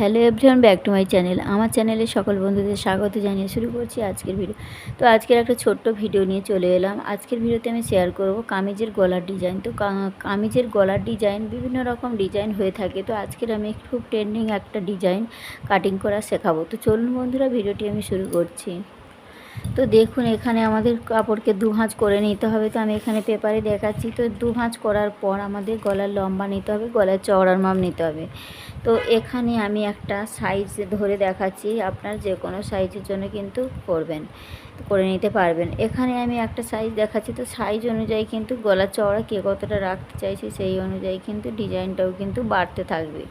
Hello everyone, back to my channel. আমার চ্যানেলে সকল বন্ধুদের স্বাগত জানিয়ে শুরু করছি আজকের ভিডিও। তো আজকের একটা ছোট্ট ভিডিও নিয়ে চলে এলাম। আজকের ভিডিওতে আমি শেয়ার করব কামিজের গলার ডিজাইন তো কামিজের গলার ডিজাইন বিভিন্ন রকম ডিজাইন হয়ে থাকে। তো আজকের আমি খুব ট্রেন্ডিং একটা ডিজাইন কাটিং করা শেখাবো। তো চলুন বন্ধুরা, ভিডিওটি আমি শুরু করছি। তো দেখুন, এখানে আমাদের কাপড়কে দু ভাঁজ করে নিতে হবে। তো আমি এখানে পেপারে দেখাচ্ছি। তো দু ভাঁজ করার পর আমাদের গলার লম্বা নিতে হবে, গলার চওড়ার মাপ নিতে হবে। তো এখানে আমি একটা সাইজ ধরে দেখাচ্ছি। আপনার যে কোনো সাইজের জন্য কিন্তু করবেন, করে নিতে পারবেন। এখানে আমি একটা সাইজ দেখাচ্ছি। তো সাইজ অনুযায়ী কিন্তু গলার চওড়া কে কতটা রাখতে চাইছি সেই অনুযায়ী কিন্তু ডিজাইনটাও কিন্তু বাড়তে থাকবে।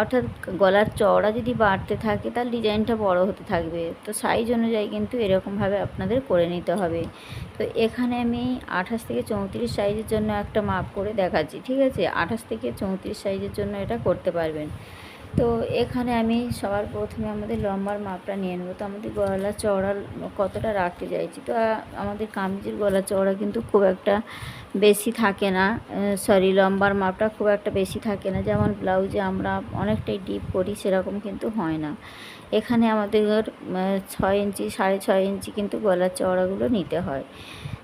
অর্থাৎ গলার চওড়া যদি বাড়তে থাকে তার ডিজাইনটা বড় হতে থাকবে। তো সাইজ অনুযায়ী কিন্তু এরকমভাবে আপনাদের করে নিতে হবে। তো এখানে আমি আঠাশ থেকে চৌত্রিশ সাইজের জন্য একটা মাপ করে দেখাচ্ছি, ঠিক আছে? আঠাশ থেকে চৌত্রিশ সাইজের জন্য এটা করতে পারবেন। তো এখানে আমি সবার প্রথমে আমাদের লম্বার মাপটা নিয়ে নেব। তো আমাদের গলা চওড়া কতটা রাখতে চাইছি? তো আমাদের কামিজের গলা চওড়া কিন্তু খুব একটা বেশি থাকে না। সরি লম্বার মাপটা খুব একটা বেশি থাকে না। যেমন ব্লাউজে আমরা অনেকটাই ডিপ করি, সেরকম কিন্তু হয় না। এখানে আমাদের ছয় ইঞ্চি, সাড়ে ছয় ইঞ্চি কিন্তু গলার চওড়াগুলো নিতে হয়।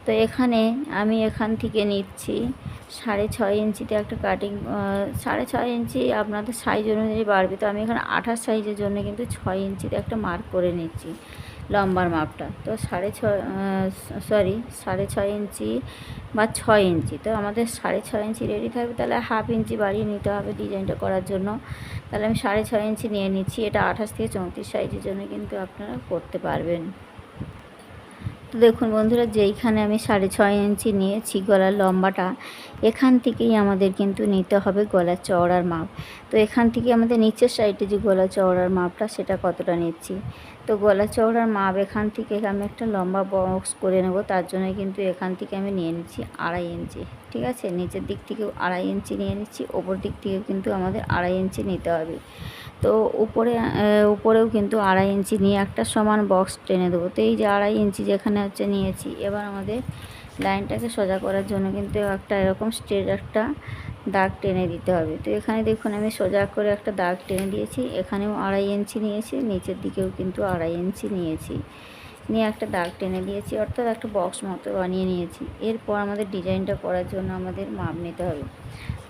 তো এখানে আমি এখান থেকে নিচ্ছি সাড়ে ছয় ইঞ্চিতে একটা কাটিং সাড়ে ছয় ইঞ্চি আপনাদের সাইজ অনুযায়ী বাড়বে। তো আমি এখানে আঠাশ সাইজের জন্য কিন্তু ছয় ইঞ্চিতে একটা মার্ক করে নিচ্ছি লম্বার মাপটা। তো সাড়ে ছয় সরি সাড়ে ছয় ইঞ্চি বা ছয় ইঞ্চি। তো আমাদের সাড়ে ছয় ইঞ্চি রেডি থাকবে, তাহলে হাফ ইঞ্চি বাড়িয়ে নিতে হবে ডিজাইনটা করার জন্য। তাহলে আমি সাড়ে ছয় ইঞ্চি নিয়ে নিচ্ছি, এটা আঠাশ থেকে চৌত্রিশ সাইজের জন্য কিন্তু আপনারা করতে পারবেন। তো দেখুন বন্ধুরা, যেইখানে আমি সাড়ে ছয় ইঞ্চি নিয়েছি গলার লম্বাটা, এখান থেকেই আমাদের কিন্তু নিতে হবে গলার চওড়ার মাপ। তো এখান থেকে আমাদের নিচের সাইডে যে গলা চওড়ার মাপটা, সেটা কতটা নিচ্ছি? তো গলা চওড়ার মাপ এখান থেকে আমি একটা লম্বা বক্স করে নেব, তার জন্য কিন্তু এখান থেকে আমি নিয়ে নিচ্ছি আড়াই ইঞ্চি, ঠিক আছে? নিচের দিক থেকেও আড়াই ইঞ্চি নিয়ে নিচ্ছি, ওপর দিক থেকে কিন্তু আমাদের আড়াই ইঞ্চি নিতে হবে। তো উপরে উপরেও কিন্তু আড়াই ইঞ্চি নিয়ে একটা সমান বক্স টেনে দেবো। তো এই যে আড়াই ইঞ্চি যেখানে হচ্ছে নিয়েছি, এবার আমাদের লাইনটাকে সোজা করার জন্য কিন্তু একটা এরকম স্ট্রেট একটা দাগ টেনে দিতে হবে। তো এখানে দেখুন, আমি সোজা করে একটা দাগ টেনে দিয়েছি। এখানেও আড়াই ইঞ্চি নিয়েছি, নিচের দিকেও কিন্তু আড়াই ইঞ্চি নিয়েছি। নিয়ে একটা দাগ টেনে দিয়েছি, অর্থাৎ একটা বক্স মতো বানিয়ে নিয়েছি। এরপর আমাদের ডিজাইনটা করার জন্য আমাদের মাপ নিতে হবে।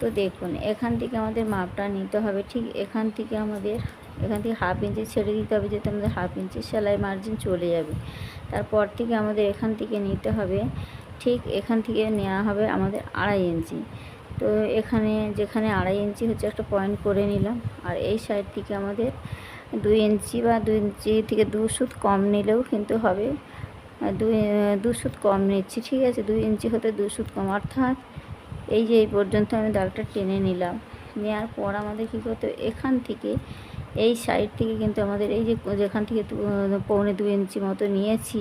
তো দেখুন, এখান থেকে আমাদের মাপটা নিতে হবে ঠিক এখান থেকে আমাদের, এখান থেকে হাফ ইঞ্চি ছেড়ে দিতে হবে যাতে আমাদের হাফ ইঞ্চি সেলাই মার্জিন চলে যাবে। তারপর থেকে আমাদের এখান থেকে নিতে হবে, ঠিক এখান থেকে নেওয়া হবে আমাদের আড়াই ইঞ্চি। তো এখানে যেখানে আড়াই ইঞ্চি হচ্ছে একটা পয়েন্ট করে নিলাম। আর এই সাইড থেকে আমাদের দুই ইঞ্চি বা দুই ইঞ্চি থেকে দু সুত কম নিলেও কিন্তু হবে। দুই, দু সুত কম নিচ্ছি, ঠিক আছে? দুই ইঞ্চি হতে দু সুত কম। অর্থাৎ এই যে এই পর্যন্ত আমি দাগটা টেনে নিলাম। নেওয়ার পর আমাদের কী করতে এখান থেকে, এই সাইড থেকে কিন্তু আমাদের এই যে যেখান থেকে পৌনে দু ইঞ্চি মতো নিয়েছি,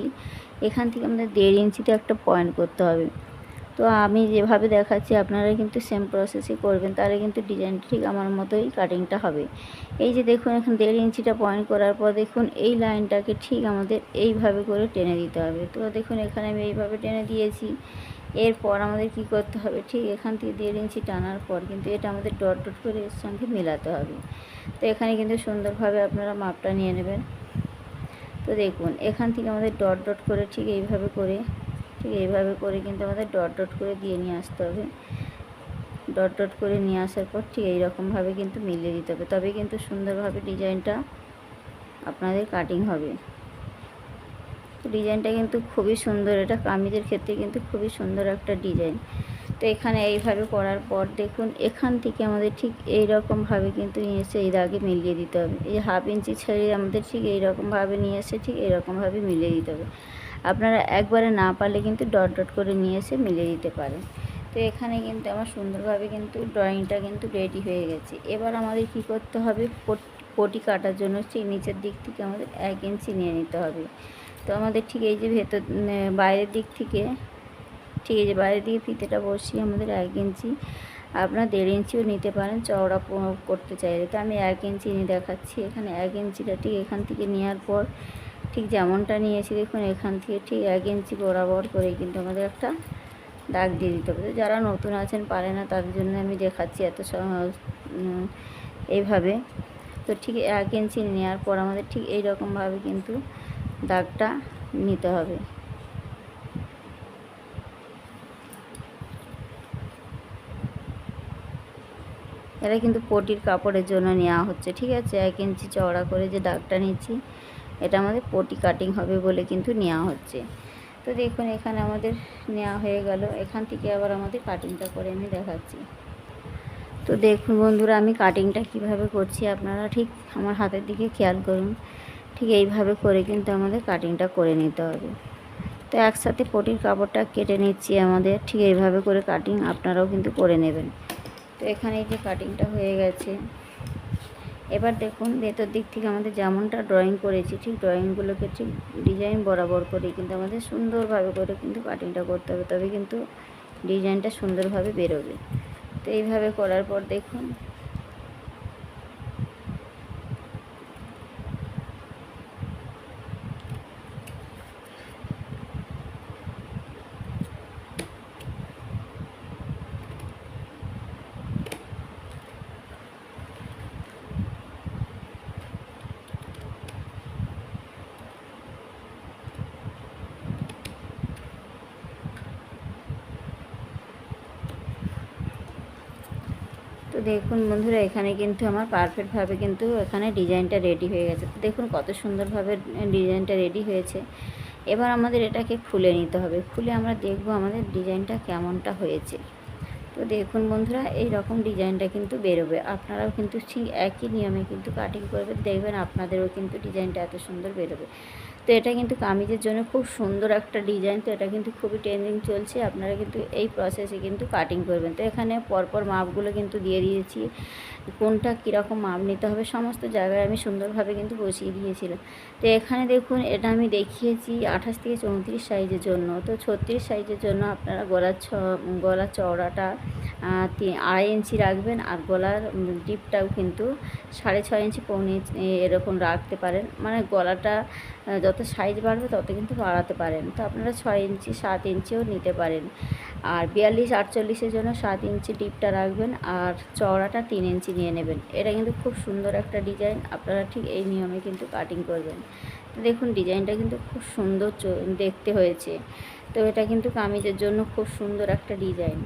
এখান থেকে আমাদের দেড় ইঞ্চিতে একটা পয়েন্ট করতে হবে। তো আমি যেভাবে দেখাচ্ছি, আপনারা কিন্তু সেম প্রসেসই করবেন। তাহলে কিন্তু ডিজাইনটা ঠিক আমার মতোই কাটিংটা হবে। এই যে দেখুন, এখন দেড় ইঞ্চিটা পয়েন্ট করার পর দেখুন, এই লাইনটাকে ঠিক আমাদের এইভাবে করে টেনে দিতে হবে। তো দেখুন, এখানে আমি এইভাবে টেনে দিয়েছি। এরপর আমাদের কি করতে হবে? ঠিক এখান থেকে দেড় ইঞ্চি টানার পর কিন্তু এটা আমাদের ডট ডট করে এর সঙ্গে মেলাতে হবে। তো এখানে কিন্তু সুন্দরভাবে আপনারা মাপটা নিয়ে নেবেন। তো দেখুন, এখান থেকে আমাদের ডট ডট করে ঠিক এইভাবে করে ঠিক এইভাবে করে কিন্তু আমাদের ডট ডট করে দিয়ে নিয়ে আসতে হবে। ডট ডট করে নিয়ে আসার পর ঠিক এইরকমভাবে কিন্তু মিলিয়ে দিতে হবে। তবে কিন্তু সুন্দরভাবে ডিজাইনটা আপনাদের কাটিং হবে। ডিজাইনটা কিন্তু খুবই সুন্দর। এটা কামিজের ক্ষেত্রে কিন্তু খুবই সুন্দর একটা ডিজাইন। তো এখানে এইভাবে করার পর দেখুন, এখান থেকে আমাদের ঠিক এই রকমভাবে কিন্তু নিয়ে এসে এই দাগে মিলিয়ে দিতে হবে। এই হাফ ইঞ্চি ছেড়ে আমাদের ঠিক এই রকমভাবে নিয়ে এসে ঠিক এরকমভাবে মিলিয়ে দিতে হবে। আপনারা একবারে না পারলে কিন্তু ডট ডট করে নিয়ে এসে মিলিয়ে দিতে পারেন। তো এখানে কিন্তু আমার সুন্দরভাবে কিন্তু ড্রয়িংটা কিন্তু রেডি হয়ে গেছে। এবার আমাদের কি করতে হবে? পটি কাটার জন্য ঠিক নিচের দিক থেকে আমাদের এক ইঞ্চি নিয়ে নিতে হবে। তো আমাদের ঠিক এই যে ভেতর বাইরের দিক থেকে, ঠিক এই যে বাইরের দিকে ফিতেটা বসিয়ে আমাদের এক ইঞ্চি, আপনার দেড় ইঞ্চিও নিতে পারেন, চওড়া করতে চাইলে। তো আমি এক ইঞ্চি নিয়ে দেখাচ্ছি। এখানে এক ইঞ্চিটা ঠিক এখান থেকে নেওয়ার পর ঠিক যেমনটা নিয়েছি, দেখুন এখান থেকে ঠিক এক ইঞ্চি বরাবর করে কিন্তু আমাদের একটা দাগ দিয়ে দিতে হবে। যারা নতুন আছেন, পারে না, তাদের জন্য আমি দেখাচ্ছি এত এইভাবে। তো তো ঠিক এক ইঞ্চি নেওয়ার পর আমাদের ঠিক এই রকমভাবে কিন্তু দাগটা নিতে হবে। এটা কিন্তু পটির কাপড়ের জন্য নেওয়া হচ্ছে, ঠিক আছে? এক ইঞ্চি চওড়া করে যে দাগটা নিচ্ছি এটা আমাদের পটি কাটিং হবে বলে কিন্তু নেওয়া হচ্ছে। তো দেখুন, এখানে আমাদের নেওয়া হয়ে গেল। এখান থেকে আবার আমাদের কাটিংটা করে আমি দেখাচ্ছি। তো দেখুন বন্ধুরা, আমি কাটিংটা কীভাবে করছি আপনারা ঠিক আমার হাতের দিকে খেয়াল করুন। ঠিক এইভাবে করে কিন্তু আমাদের কাটিংটা করে নিতে হবে। তো একসাথে পটির কাপড়টা কেটে নিচ্ছি আমাদের। ঠিক এইভাবে করে কাটিং আপনারাও কিন্তু করে নেবেন। তো এখানে যে কাটিংটা হয়ে গেছে। এবার দেখুন ভেতর দিক থেকে আমাদের যেমনটা ড্রয়িং করেছি, ঠিক ড্রয়িংগুলোকে ঠিক ডিজাইন বরাবর করে কিন্তু আমাদের সুন্দরভাবে করে কিন্তু কাটিংটা করতে হবে তবে কিন্তু ডিজাইনটা সুন্দরভাবে বেরোবে। তো এইভাবে করার পর দেখুন তো দেখুন বন্ধুরা, এখানে কিন্তু আমার পারফেক্টভাবে কিন্তু এখানে ডিজাইনটা রেডি হয়ে গেছে। তো দেখুন কত সুন্দরভাবে ডিজাইনটা রেডি হয়েছে। এবার আমাদের এটাকে খুলে নিতে হবে। খুলে আমরা দেখব আমাদের ডিজাইনটা কেমনটা হয়েছে। তো দেখুন বন্ধুরা এই রকম ডিজাইনটা কিন্তু বেরোবে। আপনারাও কিন্তু ঠিক একই নিয়মে কিন্তু কাটিং করবে দেখবেন আপনাদেরও কিন্তু ডিজাইনটা এত সুন্দর বেরোবে। তো এটা কিন্তু কামিজের জন্য খুব সুন্দর একটা ডিজাইন, তো এটা কিন্তু খুবই ট্রেন্ডিং চলছে। আপনারা কিন্তু এই প্রসেসে কিন্তু কাটিং করবেন। তো এখানে পরপর মাপগুলো কিন্তু দিয়ে দিয়েছি। কোনটা কীরকম মাপ নিতে হবে সমস্ত জায়গায় আমি সুন্দরভাবে কিন্তু বসিয়ে দিয়েছিলাম। তো এখানে দেখুন, এটা আমি দেখিয়েছি আঠাশ থেকে চৌত্রিশ সাইজের জন্য। তো ছত্রিশ সাইজের জন্য আপনারা গলার ছ, গলার চওড়াটা আড়াই ইঞ্চি রাখবেন আর গলার ডিপটাও কিন্তু সাড়ে ছয় ইঞ্চি পৌনে এরকম রাখতে পারেন। মানে গলাটা যত সাইজ বাড়বে তত কিন্তু বাড়াতে পারেন। তো আপনারা ছয় ইঞ্চি, সাত ইঞ্চিও নিতে পারেন। আর বিয়াল্লিশ, আটচল্লিশের জন্য সাত ইঞ্চি ডিপটা রাখবেন আর চওড়াটা তিন ইঞ্চি নিয়ে নেবেন। এটা কিন্তু খুব সুন্দর একটা ডিজাইন আপনারা ঠিক এই নিয়মে কিন্তু কাটিং করবেন। তো দেখুন ডিজাইনটা কিন্তু খুব সুন্দর দেখতে হয়েছে। তো এটা কিন্তু কামিজের জন্য খুব সুন্দর একটা ডিজাইন